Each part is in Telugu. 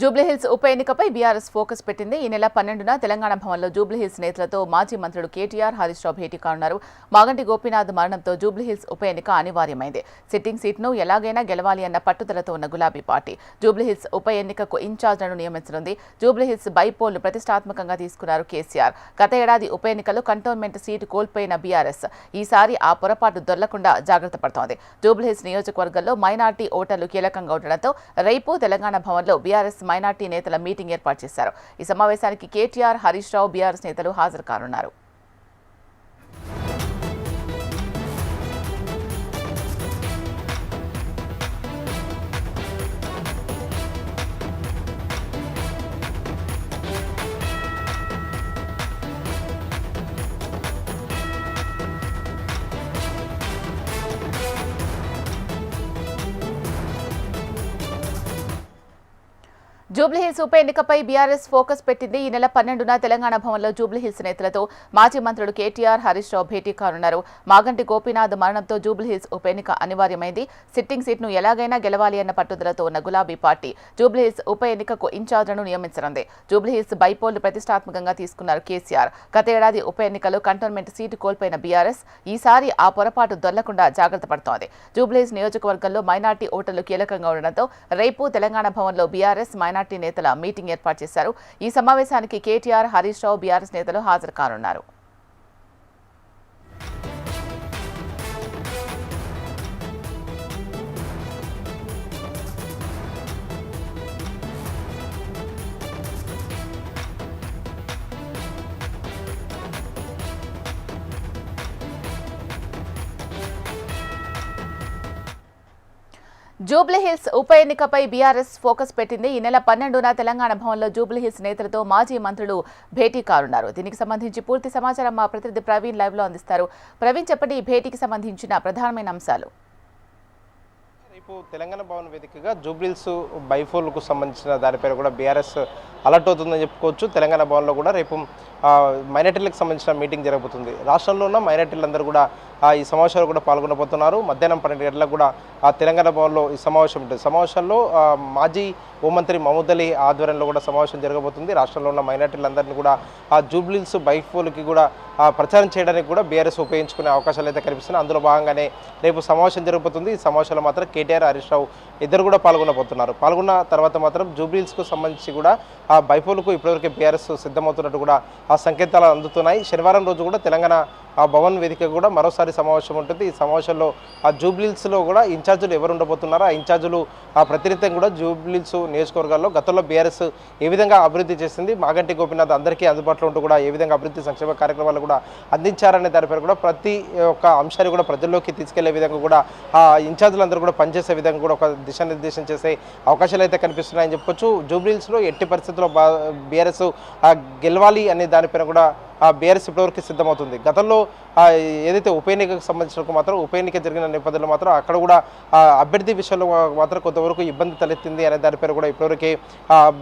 జూబ్లీహిల్స్ ఉప ఎన్నికపై బీఆర్ఎస్ ఫోకస్ పెట్టింది. ఈ నెల పన్నెండున తెలంగాణ భవన్లో జూబ్లీహిల్స్ నేతలతో మాజీ మంత్రులు కేటీఆర్ హరీష్ రావు భేటీ కానున్నారు. మాగంటి గోపీనాథ్ మరణంతో జూబ్లీహిల్స్ ఉప ఎన్నిక అనివార్యమైంది. సిట్టింగ్ సీట్ను ఎలాగైనా గెలవాలి అన్న పట్టుదలతో ఉన్న గులాబీ పార్టీ జూబ్లీహిల్స్ ఉప ఎన్నికకు ఇన్ఛార్జ్లను నియమించనుంది. జూబ్లీహిల్స్ బైపోల్ను ప్రతిష్టాత్మకంగా తీసుకున్నారు కేసీఆర్. గత ఏడాది ఉప ఎన్నికలో కంటోన్మెంట్ సీటు కోల్పోయిన బీఆర్ఎస్ ఈసారి ఆ పొరపాటు దొరలకుండా జాగ్రత్త పడుతోంది. జూబ్లీహిల్స్ నియోజకవర్గంలో మైనార్టీ ఓటర్లు కీలకంగా ఉండడంతో రేపు తెలంగాణ భవన్లో బీఆర్ఎస్ మైనార్టీ నేతల మీటింగ్ ఏర్పాటు చేశారు. ఈ సమావేశానికి కేటీఆర్ హరీష్ రావు బీఆర్ఎస్ నేతలు హాజరు కానున్నారు. జూబ్లీహిల్స్ ఉప ఎన్నికపై బీఆర్ఎస్ ఫోకస్ పెట్టింది. ఈ నెల పన్నెండున తెలంగాణ భవన్లో జూబ్లీహిల్స్ నేతలతో మాజీ మంత్రులు కేటీఆర్ హరీష్ రావు భేటీ కానున్నారు. మాగంటి గోపీనాథ్ మరణంతో జూబ్లీహిల్స్ ఉప ఎన్నిక అనివార్యమైంది. సిట్టింగ్ సీట్ను ఎలాగైనా గెలవాలి అన్న పట్టుదలతో ఉన్న గులాబీ పార్టీ జూబ్లీహిల్స్ ఉప ఎన్నికకు ఇన్ఛార్జ్లను నియమించనుంది. జూబ్లీహిల్స్ బైపోల్ను ప్రతిష్టాత్మకంగా తీసుకున్నారు కేసీఆర్. గత ఏడాది ఉప ఎన్నికలో కంటోన్మెంట్ సీటు కోల్పోయిన బీఆర్ఎస్ ఈసారి ఆ పొరపాటు దొల్లకుండా జాగ్రత్త పడుతోంది. జూబ్లీహిల్స్ నియోజకవర్గంలో మైనార్టీ ఓటర్లు కీలకంగా ఉండడంతో రేపు తెలంగాణ భవన్లో బీఆర్ఎస్ మైనార్టీ నేతల మీటింగ్ ఏర్పాటు చేశారు. ఈ సమావేశానికి కేటీఆర్ హరీష్ రావు బీఆర్ఎస్ నేతలు హాజరు కానున్నారు. జూబ్లీహిల్స్ ఉప ఎన్నికపై బీఆర్ఎస్ ఫోకస్ పెట్టింది. ఈ నెల పన్నెండున తెలంగాణ భవన్లో జూబ్లీహిల్స్ నేతలతో మాజీ మంత్రులు భేటీ కానున్నారు. దీనికి సంబంధించి పూర్తి సమాచారం మా ప్రతినిధి ప్రవీణ్ లైవ్లో అందిస్తారు. ప్రవీణ్ చెప్పండి ఈ భేటీకి సంబంధించిన ప్రధానమైన అంశాలు? రేపు తెలంగాణ భవన్ వేదికగా జూబ్లీల్స్ బైఫోల్కు సంబంధించిన దానిపైన కూడా బీఆర్ఎస్ అలర్ట్ అవుతుందని చెప్పుకోవచ్చు. తెలంగాణ భవన్లో కూడా రేపు మైనార్టీలకు సంబంధించిన మీటింగ్ జరగబోతుంది. రాష్ట్రంలో ఉన్న మైనార్టీలందరూ కూడా ఈ సమావేశంలో కూడా పాల్గొనబోతున్నారు. మధ్యాహ్నం పన్నెండు గంటలకు కూడా ఆ తెలంగాణ భవన్లో ఈ సమావేశం ఉంటుంది. సమావేశంలో మాజీ హోంమంత్రి మహమూద్ అలీ ఆధ్వర్యంలో కూడా సమావేశం జరగబోతుంది. రాష్ట్రంలో ఉన్న మైనార్టీలందరినీ కూడా ఆ జూబ్లీల్స్ బైఫోల్కి కూడా ఆ, ప్రచారం చేయడానికి కూడా బీఆర్ఎస్ ఉపయోగించుకునే అవకాశాలు అయితే కనిపిస్తున్నాయి. అందులో భాగంగానే రేపు సమావేశం జరగబోతుంది. ఈ సమావేశంలో మాత్రం కేటీఆర్ హరీష్ రావు ఇద్దరు కూడా పాల్గొనబోతున్నారు. పాల్గొన్న తర్వాత మాత్రం జూబ్లీల్స్కు సంబంధించి కూడా ఆ బైపోల్కు ఇప్పటివరకు బీఆర్ఎస్ సిద్ధమవుతున్నట్టు కూడా ఆ సంకేతాలు అందుతున్నాయి. శనివారం రోజు కూడా తెలంగాణ ఆ భవన్ వేదిక కూడా మరోసారి సమావేశం ఉంటుంది. ఈ సమావేశంలో ఆ జూబ్లీల్స్లో కూడా ఇన్ఛార్జీలు ఎవరు ఉండబోతున్నారో ఆ ఇన్ఛార్జీలు ఆ ప్రతినిత్యం కూడా జూబ్లీల్స్ నియోజకవర్గాల్లో గతంలో బీఆర్ఎస్ ఏ విధంగా అభివృద్ధి చేసింది మాగంటి గోపీనాథ్ అందరికీ అందుబాటులో ఉంటూ కూడా ఏ విధంగా అభివృద్ధి సంక్షేమ కార్యక్రమాలు కూడా అందించారనే దానిపై కూడా ప్రతి ఒక్క అంశాన్ని కూడా ప్రజల్లోకి తీసుకెళ్ళే విధంగా కూడా ఆ ఇన్ఛార్జీలందరూ కూడా పనిచేసే విధంగా కూడా ఒక దిశానిర్దేశం చేసే అవకాశాలు అయితే కనిపిస్తున్నాయని చెప్పొచ్చు. జూబ్లీల్స్లో ఎట్టి పరిస్థితుల్లో బీఆర్ఎస్ గెలవాలి అనే దానిపైన కూడా బీఆర్ఎస్ ఇప్పటివరకు సిద్ధమవుతుంది. గతంలో ఏదైతే ఉప ఎన్నికకు సంబంధించినకు మాత్రం ఉప ఎన్నిక జరిగిన నేపథ్యంలో మాత్రం అక్కడ కూడా అభ్యర్థి విషయంలో మాత్రం కొంతవరకు ఇబ్బంది తలెత్తింది అనే దానిపైన కూడా ఇప్పటివరకే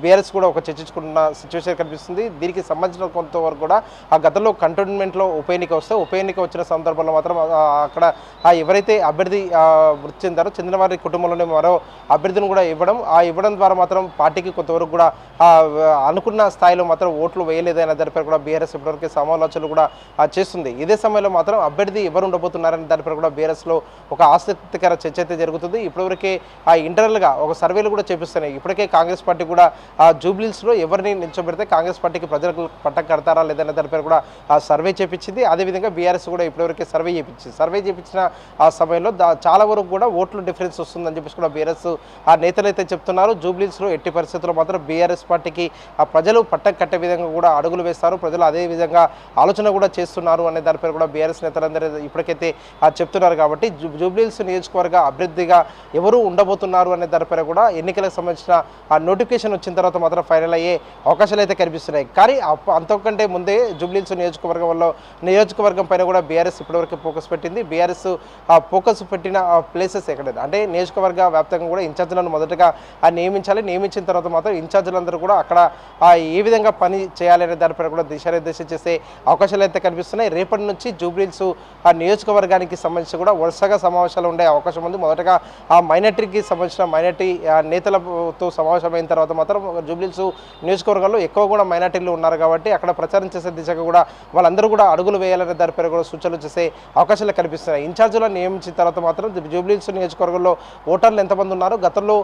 బీఆర్ఎస్ కూడా ఒక చర్చించుకున్న సిచ్యువేషన్ కనిపిస్తుంది. దీనికి సంబంధించిన కొంతవరకు కూడా ఆ గతంలో కంటోన్మెంట్లో ఉప ఎన్నిక వస్తే ఉప ఎన్నిక వచ్చిన సందర్భంలో మాత్రం అక్కడ ఎవరైతే అభ్యర్థి మృతి చెందారో చెందిన వారి కుటుంబంలోనే మరో అభ్యర్థిని కూడా ఇవ్వడం ఆ ఇవ్వడం ద్వారా మాత్రం పార్టీకి కొంతవరకు కూడా అనుకున్న స్థాయిలో మాత్రం ఓట్లు వేయలేదనే దానిపై కూడా బీఆర్ఎస్ ఇప్పటివరకు సమాలోచనలు కూడా చేస్తుంది. ఇదే సమయంలో మాత్రం అభ్యర్థి ఎవరు ఉండబోతున్నారని దానిపై కూడా బీఆర్ఎస్లో ఒక ఆసక్తికర చర్చ అయితే జరుగుతుంది. ఇప్పటివరకే ఆ ఇంటర్నల్గా ఒక సర్వేలు కూడా చేపిస్తున్నాయి. ఇప్పటికే కాంగ్రెస్ పార్టీ కూడా ఆ జూబ్లీస్లో ఎవరిని నిల్చోబెడితే కాంగ్రెస్ పార్టీకి ప్రజలకు పట్టం కడతారా లేదనే దానిపై కూడా ఆ సర్వే చేపించింది. అదేవిధంగా బీఆర్ఎస్ కూడా ఇప్పటివరకే సర్వే చేపించింది. సర్వే చేపించిన ఆ సమయంలో చాలా వరకు కూడా ఓట్లు డిఫరెన్స్ వస్తుందని చెప్పేసి కూడా బీఆర్ఎస్ ఆ నేతలు అయితే చెప్తున్నారు. జూబ్లీస్లో ఎట్టి పరిస్థితుల్లో మాత్రం బీఆర్ఎస్ పార్టీకి ఆ ప్రజలు పట్టం కట్టే విధంగా కూడా అడుగులు వేస్తారు. ప్రజలు అదే విధంగా ఆలోచన కూడా చేస్తున్నారు అనే దానిపై కూడా బీఆర్ఎస్ నేతలందరూ ఇప్పటికైతే చెప్తున్నారు కాబట్టి జూబ్లీహిల్స్ నియోజకవర్గ అభ్యర్థిగా ఎవరు ఉండబోతున్నారు అనే దానిపైన కూడా ఎన్నికలకు సంబంధించిన ఆ నోటిఫికేషన్ వచ్చిన తర్వాత మాత్రం ఫైనల్ అయ్యే అవకాశాలు అయితే కనిపిస్తున్నాయి. కానీ అంతకంటే ముందే జూబ్లీహిల్స్ నియోజకవర్గంలో నియోజకవర్గం పైన కూడా బీఆర్ఎస్ ఇప్పటివరకు ఫోకస్ పెట్టింది. బీఆర్ఎస్ ఆ ఫోకస్ పెట్టిన ప్లేసెస్ ఎక్కడైనా అంటే నియోజకవర్గ వ్యాప్తంగా కూడా ఇన్ఛార్జీలను మొదటగా ఆ నియమించాలి. నియమించిన తర్వాత మాత్రం ఇన్ఛార్జీలందరూ కూడా అక్కడ ఏ విధంగా పని చేయాలనే దానిపైన కూడా దిశానిర్దేశం చేసే అవకాశాలు అయితే కనిపిస్తున్నాయి. రేపటి నుంచి జూబ్లీల్స్ ఆ నియోజకవర్గానికి సంబంధించి కూడా వరుసగా సమావేశాలు ఉండే అవకాశం ఉంది. మొదటగా ఆ మైనార్టీకి సంబంధించిన మైనార్టీ నేతలతో సమావేశమైన తర్వాత మాత్రం జూబ్లీల్స్ నియోజకవర్గాల్లో ఎక్కువ కూడా మైనార్టీలు ఉన్నారు కాబట్టి అక్కడ ప్రచారం చేసే దిశగా కూడా వాళ్ళందరూ కూడా అడుగులు వేయాలనే దానిపై కూడా సూచనలు చేసే అవకాశాలు కనిపిస్తున్నాయి. ఇన్ఛార్జీలను నియమించిన తర్వాత మాత్రం జూబ్లీల్స్ నియోజకవర్గంలో ఓటర్లు ఎంతమంది ఉన్నారు? గతంలో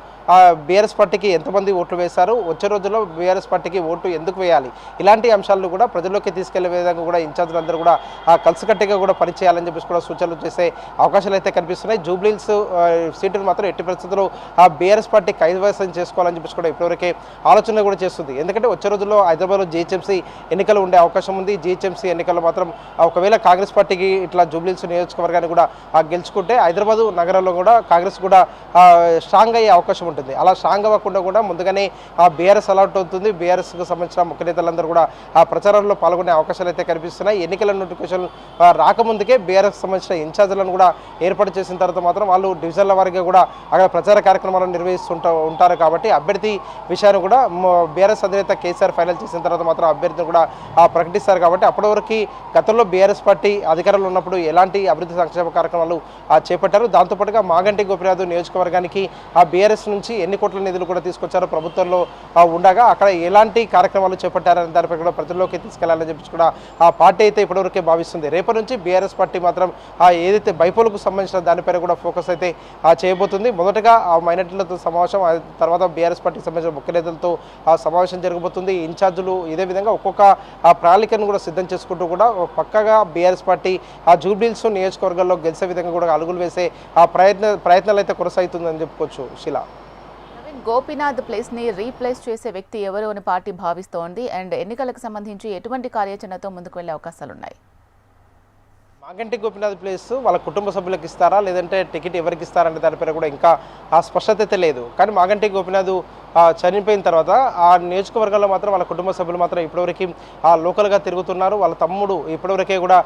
బీఆర్ఎస్ పార్టీకి ఎంతమంది ఓట్లు వేశారు? వచ్చే రోజుల్లో బీఆర్ఎస్ పార్టీకి ఓటు ఎందుకు వేయాలి? ఇలాంటి అంశాలను కూడా ప్రజల్లోకి తీసుకెళ్ళే విధంగా కూడా ఇన్ఛార్జీలు అందరూ కూడా ఆ, కలిసికట్టుగా కూడా పనిచేయాలని చెప్పేసి కూడా సూచనలు చేసే అవకాశాలు అయితే కనిపిస్తున్నాయి. జూబ్లీల్స్ సీటును మాత్రం ఎట్టి పరిస్థితుల్లో ఆ బీఆర్ఎస్ పార్టీ కైవసం చేసుకోవాలని చెప్పేసి కూడా ఇప్పటివరకే ఆలోచన కూడా చేస్తుంది. ఎందుకంటే వచ్చే రోజుల్లో హైదరాబాద్లో జీహెచ్ఎంసీ ఎన్నికలు ఉండే అవకాశం ఉంది. జీహెచ్ఎంసీ ఎన్నికల్లో మాత్రం ఒకవేళ కాంగ్రెస్ పార్టీకి ఇట్లా జూబ్లీల్స్ నియోజకవర్గాన్ని కూడా గెలుచుకుంటే హైదరాబాద్ నగరంలో కూడా కాంగ్రెస్ కూడా స్ట్రాంగ్ అయ్యే అవకాశం ఉంటుంది. అలా స్ట్రాంగ్ అవ్వకుండా కూడా ముందుగానే ఆ బీఆర్ఎస్ అలౌట్ అవుతుంది. బీఆర్ఎస్కి సంబంధించిన ముఖ్య నేతలందరూ కూడా ఆ ప్రచారంలో పాల్గొనే అవకాశాలు అయితే కనిపిస్తున్నాయి. ఎన్నికల నోటిఫికేషన్ రాకముందుకే బీఆర్ఎస్ సంబంధించిన ఇన్ఛార్జీలను కూడా ఏర్పాటు చేసిన తర్వాత మాత్రం వాళ్ళు డివిజన్ల వారిగా కూడా అక్కడ ప్రచార కార్యక్రమాలను నిర్వహిస్తుంటా ఉంటారు కాబట్టి అభ్యర్థి విషయాన్ని కూడా బీఆర్ఎస్ అధినేత కేసీఆర్ ఫైనల్ చేసిన తర్వాత మాత్రం అభ్యర్థిని కూడా ప్రకటిస్తారు కాబట్టి అప్పటి వరకు గతంలో బీఆర్ఎస్ పార్టీ అధికారంలో ఉన్నప్పుడు ఎలాంటి అభివృద్ధి సంక్షేమ కార్యక్రమాలు ఆ, చేపట్టారు. దాంతోపాటుగా మాగంటి గోపినాథ్ నియోజకవర్గానికి ఆ బీఆర్ఎస్ నుంచి ఎన్ని కోట్ల నిధులు కూడా తీసుకొచ్చారో ప్రభుత్వంలో ఉండగా అక్కడ ఎలాంటి కార్యక్రమాలు చేపట్టారనే దానిపై కూడా ప్రజల్లోకి తీసుకెళ్ళాలని చెప్పి కూడా ఆ పార్టీ అయితే ఇప్పటివరకే భావిస్తుంది. రేపటి నుంచి బీఆర్ఎస్ పార్టీ మాత్రం ఆ ఏదైతే బైపోలకు సంబంధించిన దానిపైన కూడా ఫోకస్ అయితే చేయబోతుంది. మొదటగా ఆ మైనార్టీలతో సమావేశం ఆ తర్వాత బీఆర్ఎస్ పార్టీకి సంబంధించిన ముఖ్య నేతలతో ఆ సమావేశం జరగబోతుంది. ఇన్ఛార్జీలు ఇదే విధంగా ఒక్కొక్క ఆ ప్రణాళికను కూడా సిద్ధం చేసుకుంటూ కూడా పక్కగా బీఆర్ఎస్ పార్టీ ఆ జూబ్లీల్స్ నియోజకవర్గాల్లో గెలిచే విధంగా కూడా అలుగులు వేసే ఆ ప్రయత్న ప్రయత్నాలు అయితే కొనసాగుతుందని చెప్పుకోవచ్చు శిలా. నవీన్ గోపీనాథ్ ప్లేస్ని రీప్లేస్ చేసే వ్యక్తి ఎవరు అని పార్టీ భావిస్తోంది. అండ్ ఎన్నికలకు సంబంధించి ఎటువంటి కార్యాచరణతో ముందుకు వెళ్ళే అవకాశాలు ఉన్నాయి మాగంటి గోపినాథ్ ప్లేస్ వాళ్ళ కుటుంబ సభ్యులకు ఇస్తారా? లేదంటే టికెట్ ఎవరికి ఇస్తారనే దానిపైన కూడా ఇంకా ఆ స్పష్టత లేదు. కానీ మాగంటి గోపినాథ్ చనిపోయిన తర్వాత ఆ నియోజకవర్గంలో మాత్రం వాళ్ళ కుటుంబ సభ్యులు మాత్రం ఇప్పటివరకు ఆ లోకల్గా తిరుగుతున్నారు. వాళ్ళ తమ్ముడు ఇప్పటివరకే కూడా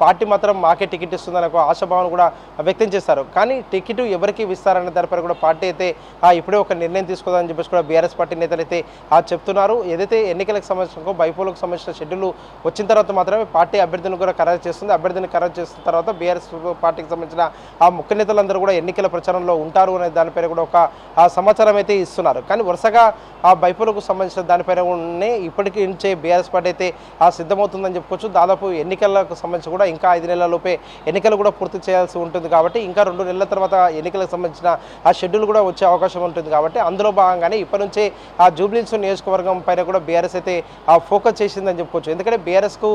పార్టీ మాత్రం మాకే టికెట్ ఇస్తుందని ఒక ఆశాభావం కూడా వ్యక్తం చేస్తారు కానీ టికెట్ ఎవరికి ఇస్తారనే దానిపై కూడా పార్టీ అయితే ఆ, ఇప్పుడే ఒక నిర్ణయం తీసుకుందని చెప్పేసి కూడా బీఆర్ఎస్ పార్టీ నేతలు అయితే ఆ, చెప్తున్నారు. ఏదైతే ఎన్నికలకు సంబంధించిన బైపోలకు సంబంధించిన షెడ్యూల్ వచ్చిన తర్వాత మాత్రమే పార్టీ అభ్యర్థిని కూడా ఖరారు చేస్తుంది. అభ్యర్థిని ఖరారు చేసిన తర్వాత బీఆర్ఎస్ పార్టీకి సంబంధించిన ఆ ముఖ్య నేతలందరూ కూడా ఎన్నికల ప్రచారంలో ఉంటారు అనే దానిపై కూడా ఒక సమాచారం అయితే ఇస్తున్నారు. కానీ వరుసగా ఆ బైపోలకు సంబంధించిన దానిపైన కూడా ఇప్పటికీ నుంచే బీఆర్ఎస్ పార్టీ అయితే ఆ సిద్ధమవుతుందని చెప్పుకోవచ్చు. దాదాపు ఎన్నికలకు సంబంధించి కూడా ఇంకా ఐదు నెలల లోపే ఎన్నికలు కూడా పూర్తి చేయాల్సి ఉంటుంది కాబట్టి ఇంకా రెండు నెలల తర్వాత ఎన్నికలకు సంబంధించిన ఆ షెడ్యూల్ కూడా వచ్చే అవకాశం ఉంటుంది కాబట్టి అందులో భాగంగానే ఇప్పటి నుంచే ఆ జూబ్లీన్స్ నియోజకవర్గం పైన కూడా బీఆర్ఎస్ అయితే ఫోకస్ చేసిందని చెప్పుకోవచ్చు. ఎందుకంటే బీఆర్ఎస్కు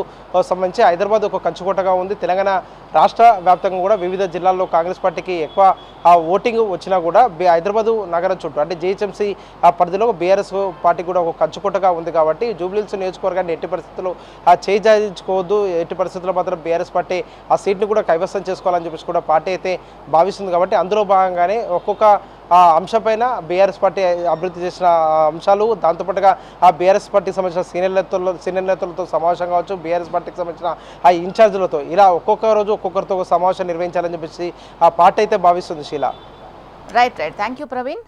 సంబంధించి హైదరాబాద్ ఒక కంచుకోటగా ఉంది. తెలంగాణ రాష్ట్ర వ్యాప్తంగా కూడా వివిధ జిల్లాల్లో కాంగ్రెస్ పార్టీకి ఎక్కువ ఆ ఓటింగ్ వచ్చినా కూడా హైదరాబాద్ హైదరాబాదు నగరం చుట్టూ అంటే జీహెచ్ఎంసీ ఆ పరిధిలో బీఆర్ఎస్ పార్టీ కూడా ఒక కంచుకుంటగా ఉంది కాబట్టి జూబ్లీహిల్స్ నియోజకవర్గాన్ని ఎట్టి పరిస్థితుల్లో ఆ చేయించుకోవద్దు ఎట్టి పరిస్థితుల్లో మాత్రం బీఆర్ఎస్ పార్టీ ఆ సీట్ని కూడా కైవసం చేసుకోవాలని చెప్పేసి కూడా పార్టీ అయితే భావిస్తుంది కాబట్టి అందులో భాగంగానే ఒక్కొక్క ఆ అంశంపైన బీఆర్ఎస్ పార్టీ అభివృద్ధి చేసిన అంశాలు దాంతోపాటుగా ఆ బీఆర్ఎస్ పార్టీకి సంబంధించిన సీనియర్ నేతలతో సీనియర్ నేతలతో సమావేశం కావచ్చు బీఆర్ఎస్ పార్టీకి సంబంధించిన ఆ ఇన్ఛార్జీలతో ఇలా ఒక్కొక్క రోజు ఒక్కొక్కరితో సమావేశం నిర్వహించాలని చెప్పేసి ఆ పార్టీ అయితే భావిస్తుంది Sheela. Right right thank you Praveen